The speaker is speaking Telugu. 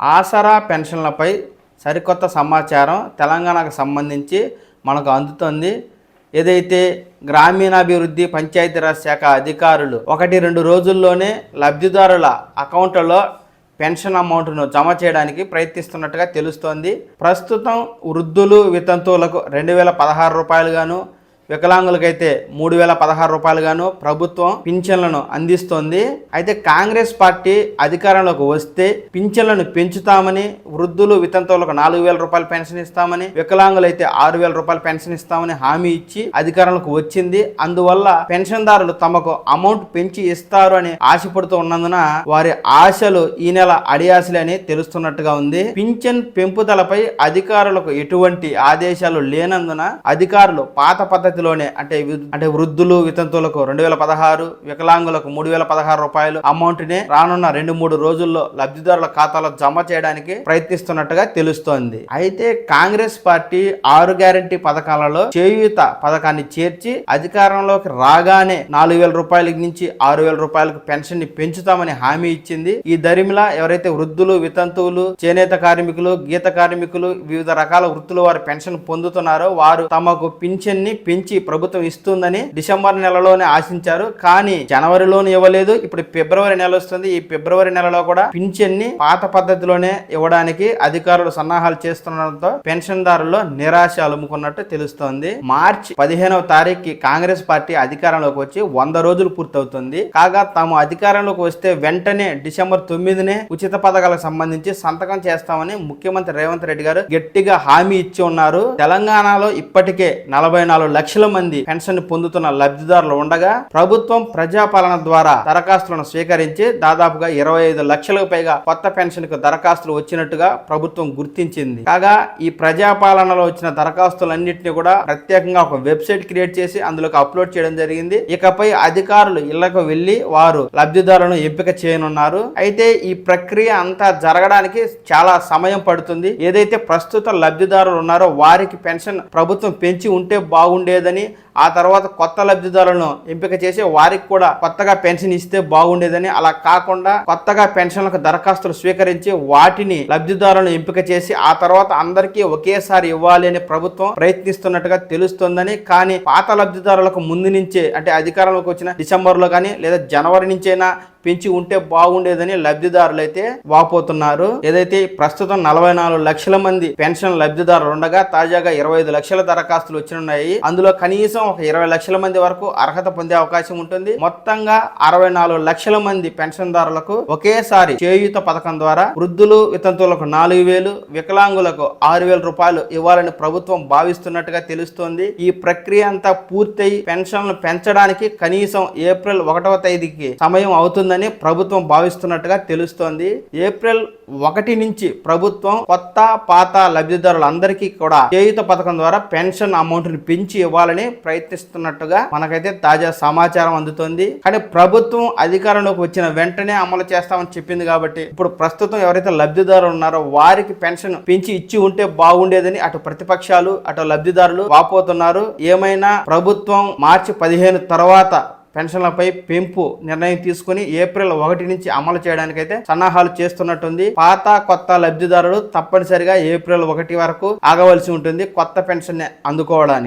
ఆసరా పెన్షన్లపై సరికొత్త సమాచారం తెలంగాణకు సంబంధించి మనకు అందుతుంది. ఏదైతే గ్రామీణాభివృద్ధి పంచాయతీరాజ్ శాఖ అధికారులు ఒకటి రెండు రోజుల్లోనే లబ్ధిదారుల అకౌంట్లలో పెన్షన్ అమౌంట్ను జమ చేయడానికి ప్రయత్నిస్తున్నట్టుగా తెలుస్తోంది. ప్రస్తుతం వృద్ధులు వితంతువులకు రెండు వేల పదహారు రూపాయలుగాను వికలాంగులకైతే మూడు వేల పదహారు రూపాయలుగాను ప్రభుత్వం పింఛన్లను అందిస్తోంది. అయితే కాంగ్రెస్ పార్టీ అధికారంలోకి వస్తే పింఛన్లను పెంచుతామని వృద్ధులు వితంతువులకు నాలుగు వేల రూపాయల పెన్షన్ ఇస్తామని వికలాంగులైతే ఆరు వేల రూపాయల పెన్షన్ ఇస్తామని హామీ ఇచ్చి అధికారంలోకి వచ్చింది. అందువల్ల పెన్షన్దారులు తమకు అమౌంట్ పెంచి ఇస్తారు అని ఆశపడుతూ ఉన్నందున వారి ఆశలు ఈ నెల అడియాసలే అని తెలుస్తున్నట్టుగా ఉంది. పింఛన్ పెంపుదలపై అధికారులకు ఎటువంటి ఆదేశాలు లేనందున అధికారులు పాత పద్ధతి తరగతిలోనే అంటే అంటే వృద్ధులు వితంతువులకు రెండు వేల పదహారు వికలాంగులకు మూడు వేల పదహారు రూపాయలు అమౌంట్ని రానున్న రెండు మూడు రోజుల్లో లబ్ధిదారుల ఖాతాలో జమ చేయడానికి ప్రయత్నిస్తున్నట్టుగా తెలుస్తోంది. అయితే కాంగ్రెస్ పార్టీ ఆరు గ్యారంటీ పథకాలలో చేయూత పథకాన్ని చేర్చి అధికారంలోకి రాగానే నాలుగు వేల రూపాయల నుంచి ఆరు వేల రూపాయలకు పెన్షన్ని పెంచుతామని హామీ ఇచ్చింది. ఈ దరిమిలా ఎవరైతే వృద్ధులు వితంతువులు చేనేత కార్మికులు గీత కార్మికులు వివిధ రకాల వృత్తుల వారు పెన్షన్ పొందుతున్నారో వారు తమకు పింఛన్ని పెంచి ప్రభుత్వం ఇస్తుందని డిసెంబర్ నెలలోనే ఆశించారు. కానీ జనవరిలోనే ఇవ్వలేదు. ఇప్పుడు ఫిబ్రవరి నెల వస్తుంది. ఈ ఫిబ్రవరి నెలలో కూడా పింఛన్ని పాత పద్ధతిలోనే ఇవ్వడానికి అధికారులు సన్నాహాలు చేస్తుండడంతో పెన్షన్దారుల్లో నిరాశ అలుముకున్నట్టు తెలుస్తోంది. మార్చి పదిహేనవ తారీఖు కాంగ్రెస్ పార్టీ అధికారంలోకి వచ్చి వంద రోజులు పూర్తవుతుంది. కాగా తాము అధికారంలోకి వస్తే వెంటనే డిసెంబర్ తొమ్మిదినే ఉచిత పథకాలకు సంబంధించి సంతకం చేస్తామని ముఖ్యమంత్రి రేవంత్ రెడ్డి గారు గట్టిగా హామీ ఇచ్చి ఉన్నారు. తెలంగాణలో ఇప్పటికే నలభై నాలుగు లక్షల లక్షల మంది పెన్షన్ పొందుతున్న లబ్ధిదారులు ఉండగా ప్రభుత్వం ప్రజాపాలన ద్వారా దరఖాస్తులను స్వీకరించి దాదాపుగా ఇరవై ఐదు లక్షలకు పైగా కొత్త పెన్షన్కు దరఖాస్తులు వచ్చినట్టుగా ప్రభుత్వం గుర్తించింది. కాగా ఈ ప్రజాపాలనలో వచ్చిన దరఖాస్తులన్నింటినీ కూడా ప్రత్యేకంగా ఒక వెబ్సైట్ క్రియేట్ చేసి అందులోకి అప్లోడ్ చేయడం జరిగింది. ఇకపై అధికారులు ఇళ్ళకు వెళ్ళి వారు లబ్ధిదారులను ఎంపిక చేయనున్నారు. అయితే ఈ ప్రక్రియ అంతా జరగడానికి చాలా సమయం పడుతుంది. ఏదైతే ప్రస్తుత లబ్ధిదారులు ఉన్నారో వారికి పెన్షన్ ప్రభుత్వం పెంచి ఉంటే బాగుండేది బాగుండేదని ఆ తర్వాత కొత్త లబ్ధిదారులను ఎంపిక చేసి వారికి కూడా కొత్తగా పెన్షన్ ఇస్తే బాగుండేదని అలా కాకుండా కొత్తగా పెన్షన్లకు దరఖాస్తులు స్వీకరించి వాటిని లబ్ధిదారులను ఎంపిక చేసి ఆ తర్వాత అందరికీ ఒకేసారి ఇవ్వాలి అని ప్రభుత్వం ప్రయత్నిస్తున్నట్టుగా తెలుస్తోందని కానీ పాత లబ్ధిదారులకు ముందు నుంచే అంటే అధికారంలోకి వచ్చిన డిసెంబర్లో కానీ లేదా జనవరి నుంచైనా పెంచి ఉంటే బాగుండేదని లబ్ధిదారులు అయితే వాపోతున్నారు. ఏదైతే ప్రస్తుతం నలభై నాలుగు లక్షల మంది పెన్షన్ లబ్ధిదారులు ఉండగా తాజాగా ఇరవై ఐదు లక్షల దరఖాస్తులు వచ్చినాయి అందులో కనీసం ఒక ఇరవై లక్షల మంది వరకు అర్హత పొందే అవకాశం ఉంటుంది. మొత్తంగా అరవై నాలుగు లక్షల మంది పెన్షన్దారులకు ఒకేసారి చేయూత పథకం ద్వారా వృద్ధులు వితంతువులకు నాలుగు వేలు వికలాంగులకు ఆరు వేల రూపాయలు ఇవ్వాలని ప్రభుత్వం భావిస్తున్నట్టుగా తెలుస్తోంది. ఈ ప్రక్రియ అంతా పూర్తయి పెన్షన్లు పెంచడానికి కనీసం ఏప్రిల్ ఒకటవ తేదీకి సమయం అవుతుందని ప్రభుత్వం భావిస్తున్నట్టుగా తెలుస్తోంది. ఏప్రిల్ ఒకటి నుంచి ప్రభుత్వం కొత్త పాత లబ్ధిదారులందరికీ కూడా చేయుత పథకం ద్వారా పెన్షన్ అమౌంట్ని పెంచి ఇవ్వాలని ప్రయత్నిస్తున్నట్టుగా మనకైతే తాజా సమాచారం అందుతోంది. కానీ ప్రభుత్వం అధికారంలోకి వచ్చిన వెంటనే అమలు చేస్తామని చెప్పింది కాబట్టి ఇప్పుడు ప్రస్తుతం ఎవరైతే లబ్ధిదారులు ఉన్నారో వారికి పెన్షన్ పెంచి ఇచ్చి ఉంటే బాగుండేదని అటు ప్రతిపక్షాలు అటు లబ్ధిదారులు వాపోతున్నారు. ఏమైనా ప్రభుత్వం మార్చి పదిహేను తర్వాత పెన్షన్లపై పెంపు నిర్ణయం తీసుకుని ఏప్రిల్ ఒకటి నుంచి అమలు చేయడానికైతే సన్నాహాలు చేస్తున్నట్టుంది. పాత కొత్త లబ్ధిదారులు తప్పనిసరిగా ఏప్రిల్ ఒకటి వరకు ఆగవలసి ఉంటుంది కొత్త పెన్షన్ అందుకోవడానికి.